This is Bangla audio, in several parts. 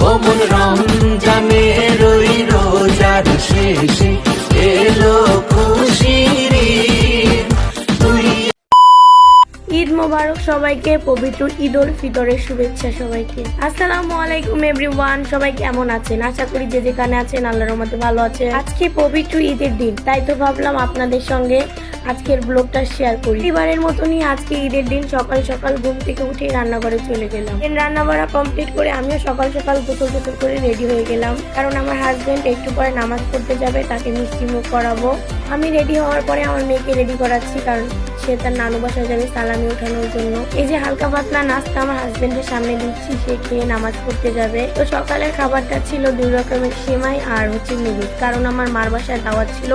কোমল রমজানের ওই রোজার শেষে, এলো খুশির ঈদ। মোবারক সবাইকে, পবিত্র ঈদ উল ফিতরের শুভেচ্ছা সবাইকে। আসসালামু আলাইকুম এভরিওয়ান, সবাই কেমন আছেন? আশা করি যে যেখানে আছেন, আল্লাহর রহমতে ভালো আছে আজকে পবিত্র ঈদের দিন, তাই তো ভাবলাম আপনাদের সঙ্গে আজকের ব্লগটা শেয়ার করি। এবারের মতনই আজকে ঈদের দিন সকাল সকাল ঘুম থেকে উঠে রান্নাঘরে চলে গেলাম। রান্না বাড়া কমপ্লিট করে আমিও সকাল সকাল গোসল গোসল করে রেডি হয়ে গেলাম। কারণ আমার হাজব্যান্ড একটু পরে নামাজ পড়তে যাবে, তাকে মিষ্টি মুখ করাবো। আমি রেডি হওয়ার পরে আমার মেয়েকে রেডি করাচ্ছি, কারণ সে তার নানু বাসায় যাবে সালামি ওঠানোর জন্য। এই যে হালকা পাতলা নাস্তা আমার হাজবেন্ডের সামনে দিচ্ছি, সে খেয়ে নামাজ পড়তে যাবে। তো সকালের খাবারটা ছিল দুই রকমের সেমাই আর হচ্ছে নুডলস কারণ আমার মার বাসায় দাওয়াত ছিল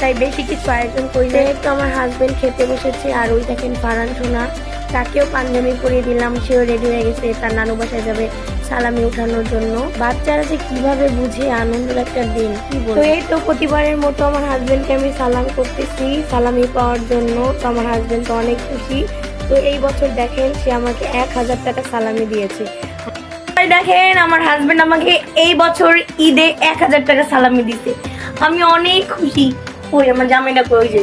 তাই বেশি কিছু আয়োজন করি না একটু আমার হাজবেন্ড খেতে বসেছে আর ওই দেখেন ফারান সোনা তাকেও পাঞ্জাবি পরিয়ে দিলাম সেও রেডি হয়ে গেছে তার নানু বাসায় যাবে সালামি উঠানোর জন্য। বাচ্চারা যে কীভাবে বুঝে আনন্দের একটা দিন কি তো এই তো প্রতিবারের মতো আমার হাজবেন্ডকে আমি সালাম করতেছি সালামি পাওয়ার জন্য তো আমার হাজবেন্ড তো অনেক খুশি। তো এই বছর দেখেন সে আমাকে এক হাজার টাকা সালামি দিয়েছে। দেখেন আমার হাজবেন্ড আমাকে এই বছর ঈদে এক হাজার টাকা সালামি দিতে আমি অনেক খুশি। ওই আমার জামাইটা কই যে,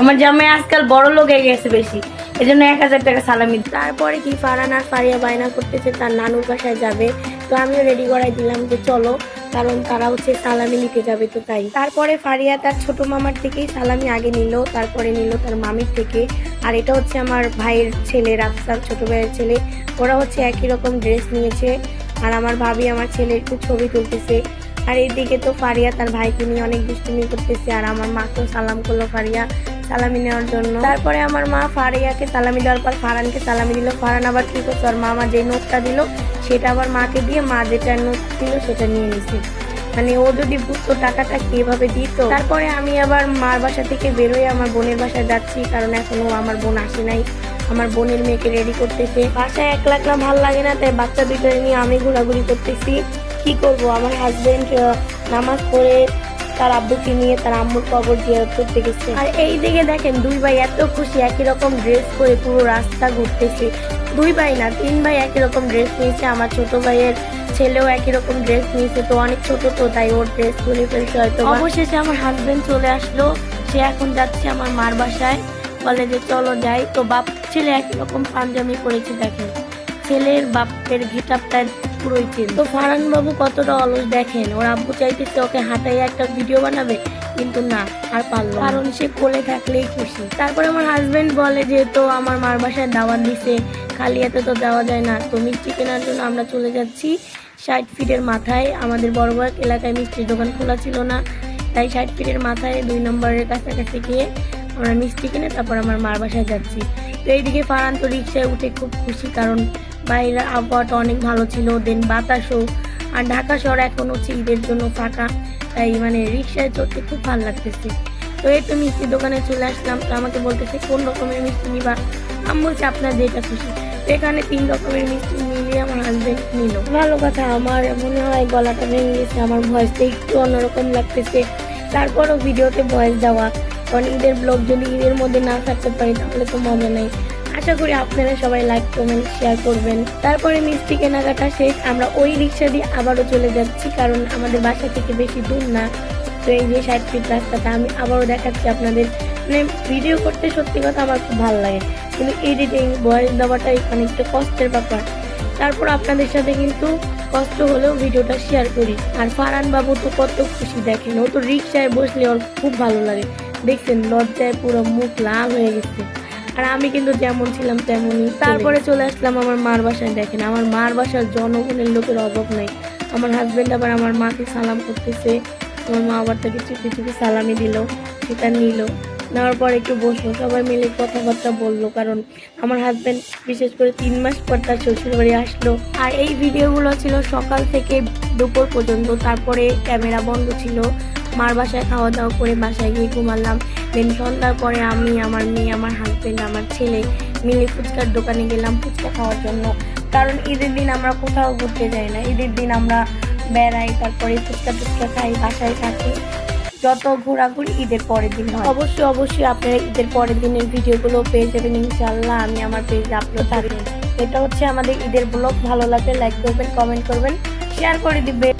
আমার জামাই আজকাল বড় লোক হয়ে গেছে বেশি এই জন্য এক হাজার টাকা সালামি তারপরে কি ফারান আর ফারিয়া বায়না করতেছে, তার নানুর বাসায় যাবে, তো আমিও রেডি করাই দিলাম যে চলো, কারণ তারা হচ্ছে সালামি নিতে যাবে তো তাই। তারপরে ফারিয়া তার ছোট মামার থেকেই সালামি আগে নিল, তারপরে নিল তার মামির থেকে, আর এটা হচ্ছে আমার ভাইয়ের ছেলে রাফসান ছোট ভাইয়ের ছেলে, ওরা হচ্ছে একই রকম ড্রেস নিয়েছে, আর আমার ভাবি আমার ছেলে একটু ছবি তুলতেছে আর এইদিকে তো ফারিয়া তার ভাইকে নিয়ে অনেক দুষ্টুমি করতেছে, আর আমার মাকেও সালাম করল ফারিয়া, সালামি নেওয়ার জন্য। তারপরে আমার মা ফারিয়াকে সালামি দেওয়ার পর ফারানকে সালামি দিল। ফারান আবার কি করতো আর মা আমার যে নোটটা দিল, সেটা আবার মাকে দিয়ে মা যেটা নোট দিল, সেটা নিয়ে নিছে। মানে ও যদি বুঝতো টাকাটা কীভাবে দিত। তারপরে আমি আবার মার বাসা থেকে বেরোয় আমার বোনের বাসায় যাচ্ছি, কারণ এখনও আমার বোন আসে নাই। আমার বোনের মেয়েকে রেডি করতেছে। বাসায় একলা একলা ভালো লাগে না, তাই বাচ্চা দুইটা নিয়ে আমি ঘোরাঘুরি করতেছি। কি করব? আমার হাজবেন্ড নামাজ পড়ে তার আব্বুকে নিয়ে তার আম্মুর কবর জিয়ারত করতে গেছে। আর এই দিকে দেখেন দুই ভাই এত খুশি একই রকম ড্রেস পরে পুরো রাস্তা ঘুরতেছে। দুই ভাই না তিন ভাই একই রকম ড্রেস নিয়েছে। আমার ছোট ভাইয়ের ছেলেও একই রকম ড্রেস নিয়েছে। তো অনেক ছোট তো তাই ওর ড্রেস খুলে ফেলছে হয়তো অবশেষে আমার হাজবেন্ড চলে আসলো। সে এখন যাচ্ছে আমার মার বাসায়। বলে যে চলো যাই। তো বাপ ছেলে একই রকম পাঞ্জামি পরেছে দেখেন। ছেলের বাপের ঘেটাপটা পুরোই তো ফারান বাবু কতটা অলস দেখেন, ওর আব্বু চাইতেছে ওকে হাঁটাই একটা ভিডিও বানাবে, কিন্তু না, আর পারল কারণ সে কোলে থাকলেই খুশি। তারপরে আমার হাজবেন্ড বলে যে, তো আমার মার বাসায় দাওয়াত দিছে খালি এতে তো যাওয়া যায় না, তো মিষ্টি কেনার জন্য আমরা চলে যাচ্ছি। ষাট ফিটের মাথায়, আমাদের বড় বড় এলাকায় মিষ্টির দোকান খোলা ছিল না, তাই ষাট ফিটের মাথায় দুই নম্বরের কাছাকাছি গিয়ে আমরা মিষ্টি কিনে তারপর আমার মার বাসায় যাচ্ছি। তো এইদিকে ফারান তো রিক্সায় উঠে খুব খুশি, কারণ বাইরের আবহাওয়াটা অনেক ভালো ছিল দেন বাতাসও। আর ঢাকা শহর এখন হচ্ছে ঈদের জন্য ফাঁকা, তাই মানে রিক্সায় চড়তে খুব ভালো লাগতেছে। তো এই তো মিষ্টির দোকানে চলে আসলাম, তো আমাকে বলতেছে, কোন রকমের মিষ্টি নিবা? আমি বলছি, আপনার যেটা খুশি। এখানে তিন রকমের মিষ্টি মিলিয়ে আমার হাজবেন্ড নিল। ভালো কথা, আমার মনে হয় গলাটা ভেঙে গেছে, আমার ভয়েসটা একটু অন্যরকম লাগতেছে। তারপরও ভিডিওতে ভয়েস দেওয়া অনেকদের ব্লগ যদি ঈদের মধ্যে না থাকতে পারি, তাহলে তো মজা নেই। আশা করি আপনারা সবাই লাইক কমেন্ট শেয়ার করবেন। তারপরে মিষ্টি কেনাকাটা শেষ। আমরা ওই রিক্সা দিয়ে আবারও চলে যাচ্ছি, কারণ আমাদের বাসা থেকে বেশি দূর না। তো এই যে ষাট ফিট রাস্তাটা, আমি আবারও দেখাচ্ছি আপনাদের। মানে ভিডিও করতে সত্যি কথা আমার খুব ভালো লাগে। কিন্তু এডিটিং ভয়েস দেওয়াটাই অনেকটা কষ্টের ব্যাপার। তারপর আপনাদের সাথে কিন্তু কষ্ট হলেও ভিডিওটা শেয়ার করি। আর ফারান বাবু তো কত খুশি, দেখেন। ও তো রিক্সায় বসলে ওর খুব ভালো লাগে। দেখছেন, লজ্জায় পুরো মুখ লাল হয়ে গেছে। আর আমি কিন্তু যেমন ছিলাম তেমনই। তারপরে চলে আসলাম আমার মার বাসায় দেখেন আমার মার বাসার জনগণের লোকের অভাব নাই। আমার হাজব্যান্ড আবার আমার মাকে সালাম করতেছে আমার মা আবার তাকে চুপি চুপি সালামি দিল সেটা নিল। নেওয়ার পর একটু বসল সবাই মিলে কথাবার্তা বলল, কারণ আমার হাজব্যান্ড বিশেষ করে তিন মাস পর তার শ্বশুর বাড়ি আসলো। আর এই ভিডিওগুলো ছিল সকাল থেকে দুপুর পর্যন্ত। তারপরে ক্যামেরা বন্ধ ছিল। মার বাসায় খাওয়া দাওয়া করে বাসায় গিয়ে ঘুমালাম। দেন সন্ধ্যার পরে আমি, আমার মেয়ে, আমার হাজবেন্ড আমার ছেলে মিলে ফুচকার দোকানে গেলাম ফুচকা খাওয়ার জন্য। কারণ ঈদের দিন আমরা কোথাও ঘুরতে যাই না। ঈদের দিন আমরা বেড়াই, তারপরে ফুচকা টুচকা খাই, বাসায় থাকি। যত ঘোরাঘুরি ঈদের পরের দিন হয়। অবশ্যই অবশ্যই আপনারা ঈদের পরের দিনের ভিডিওগুলো পেয়ে যাবেন ইনশাল্লাহ আমি আমার পেজে আপলোড থাকবেন এটা হচ্ছে আমাদের ঈদের ব্লগ ভালো লাগলে লাইক করবেন কমেন্ট করবেন শেয়ার করে দিবে